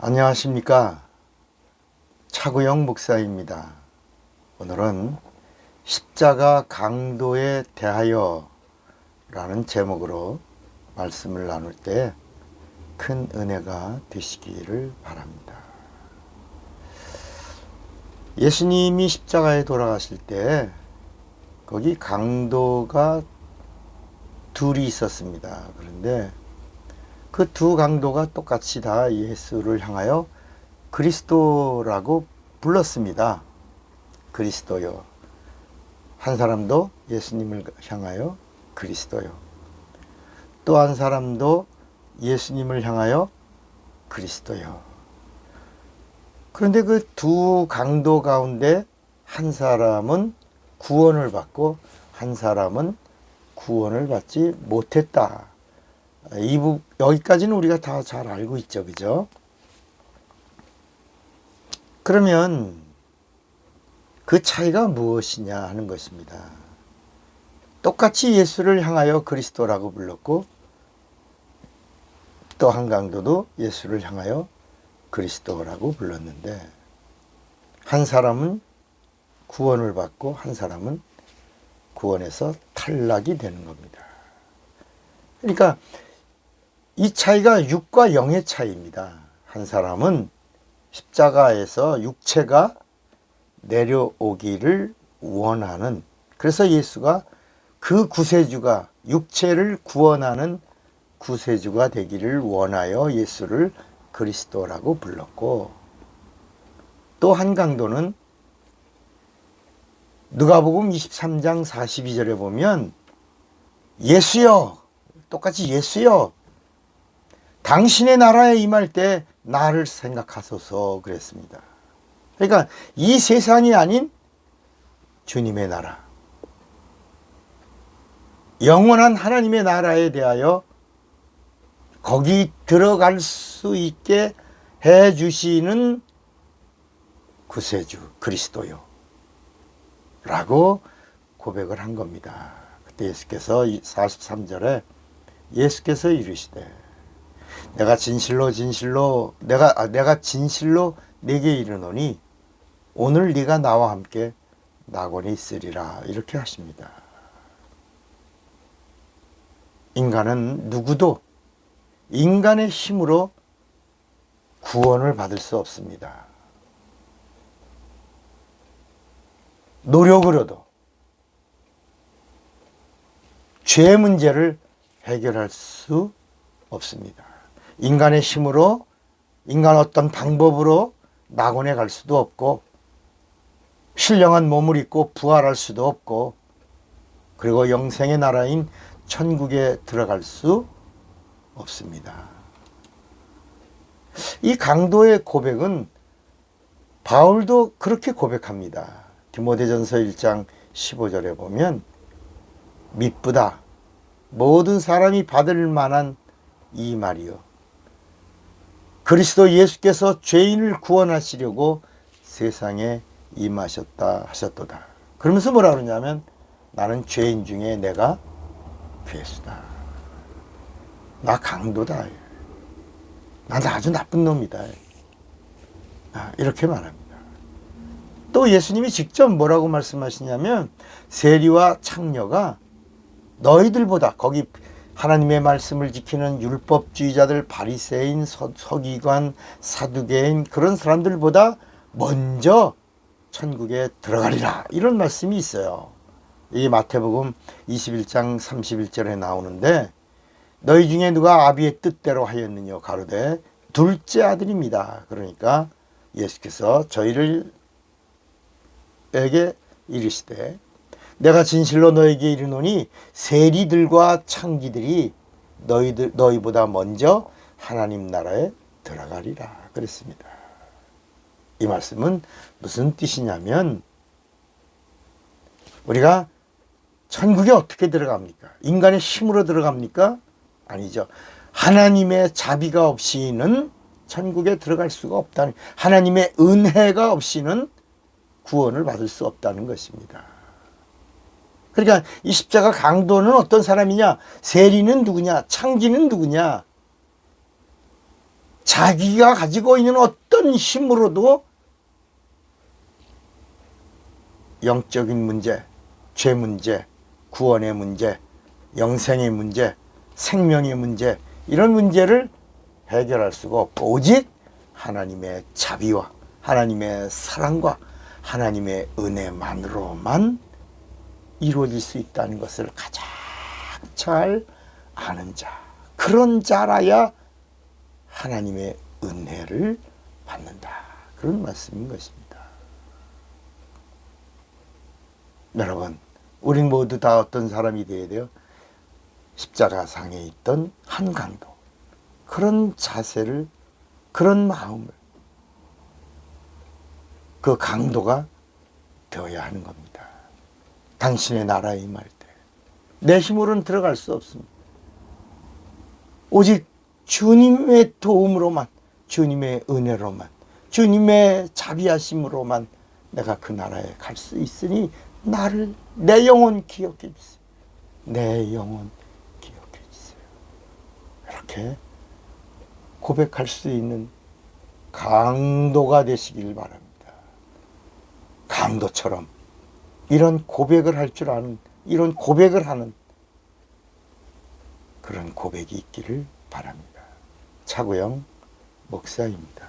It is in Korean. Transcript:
안녕하십니까. 차구영 목사입니다. 오늘은 십자가 강도에 대하여 라는 제목으로 말씀을 나눌 때 큰 은혜가 되시기를 바랍니다. 예수님이 십자가에 돌아가실 때 거기 강도가 둘이 있었습니다. 그런데 그 두 강도가 똑같이 다 예수를 향하여 그리스도라고 불렀습니다. 그리스도요. 한 사람도 예수님을 향하여 그리스도요. 또 한 사람도 예수님을 향하여 그리스도요. 그런데 그 두 강도 가운데 한 사람은 구원을 받고 한 사람은 구원을 받지 못했다. 이 부, 여기까지는 우리가 다 잘 알고 있죠. 그죠? 그러면 그 차이가 무엇이냐 하는 것입니다. 똑같이 예수를 향하여 그리스도라고 불렀고 또 한 강도도 예수를 향하여 그리스도라고 불렀는데 한 사람은 구원을 받고 한 사람은 구원에서 탈락이 되는 겁니다. 그러니까 이 차이가 육과 영의 차이입니다. 한 사람은 십자가에서 육체가 내려오기를 원하는 그래서 예수가 그 구세주가 육체를 구원하는 구세주가 되기를 원하여 예수를 그리스도라고 불렀고 또 한 강도는 누가복음 23장 42절에 보면 예수여 똑같이 예수여 당신의 나라에 임할 때 나를 생각하소서 그랬습니다. 그러니까 이 세상이 아닌 주님의 나라 영원한 하나님의 나라에 대하여 거기 들어갈 수 있게 해 주시는 구세주 그리스도요. 라고 고백을 한 겁니다. 그때 예수께서 43절에 예수께서 이르시되 내가 진실로 진실로 내가 아, 내가 진실로 네게 이르노니 오늘 네가 나와 함께 낙원에 있으리라 이렇게 하십니다. 인간은 누구도 인간의 힘으로 구원을 받을 수 없습니다. 노력으로도 죄 문제를 해결할 수 없습니다. 인간의 힘으로 인간 어떤 방법으로 낙원에 갈 수도 없고 신령한 몸을 입고 부활할 수도 없고 그리고 영생의 나라인 천국에 들어갈 수 없습니다. 이 강도의 고백은 바울도 그렇게 고백합니다. 디모데전서 1장 15절에 보면 미쁘다 모든 사람이 받을 만한 이 말이요 그리스도 예수께서 죄인을 구원하시려고 세상에 임하셨다 하셨도다. 그러면서 뭐라 그러냐면 나는 죄인 중에 내가 괴수다. 나 강도다. 난 아주 나쁜 놈이다. 아, 이렇게 말합니다. 또 예수님이 직접 뭐라고 말씀하시냐면 세리와 창녀가 너희들보다 거기 하나님의 말씀을 지키는 율법주의자들 바리새인 서기관 사두개인 그런 사람들보다 먼저 천국에 들어가리라 이런 말씀이 있어요. 이 마태복음 21장 31절에 나오는데 너희 중에 누가 아비의 뜻대로 하였느냐 가로되 둘째 아들입니다. 그러니까 예수께서 저희를 에게 이르시되 내가 진실로 너에게 이르노니 세리들과 창기들이 너희들 너희보다 먼저 하나님 나라에 들어가리라 그랬습니다. 이 말씀은 무슨 뜻이냐면 우리가 천국에 어떻게 들어갑니까? 인간의 힘으로 들어갑니까? 아니죠. 하나님의 자비가 없이는 천국에 들어갈 수가 없다는 하나님의 은혜가 없이는 구원을 받을 수 없다는 것입니다. 그러니까 이 십자가 강도는 어떤 사람이냐? 세리는 누구냐? 창기는 누구냐? 자기가 가지고 있는 어떤 힘으로도 영적인 문제, 죄 문제, 구원의 문제, 영생의 문제, 생명의 문제 이런 문제를 해결할 수가 없고 오직 하나님의 자비와 하나님의 사랑과 하나님의 은혜만으로만 이루어질 수 있다는 것을 가장 잘 아는 자 그런 자라야 하나님의 은혜를 받는다 그런 말씀인 것입니다. 여러분, 우린 모두 다 어떤 사람이 되어야 돼요? 십자가상에 있던 한 강도. 그런 자세를, 그런 마음을, 그 강도가 되어야 하는 겁니다. 당신의 나라에 임할 때. 내 힘으로는 들어갈 수 없습니다. 오직 주님의 도움으로만, 주님의 은혜로만, 주님의 자비하심으로만 내가 그 나라에 갈 수 있으니 나를 내 영혼 기억해 주세요. 내 영혼 기억해 주세요. 이렇게 고백할 수 있는 강도가 되시길 바랍니다. 강도처럼 이런 고백을 할 줄 아는 이런 고백을 하는 그런 고백이 있기를 바랍니다. 차구영 목사입니다.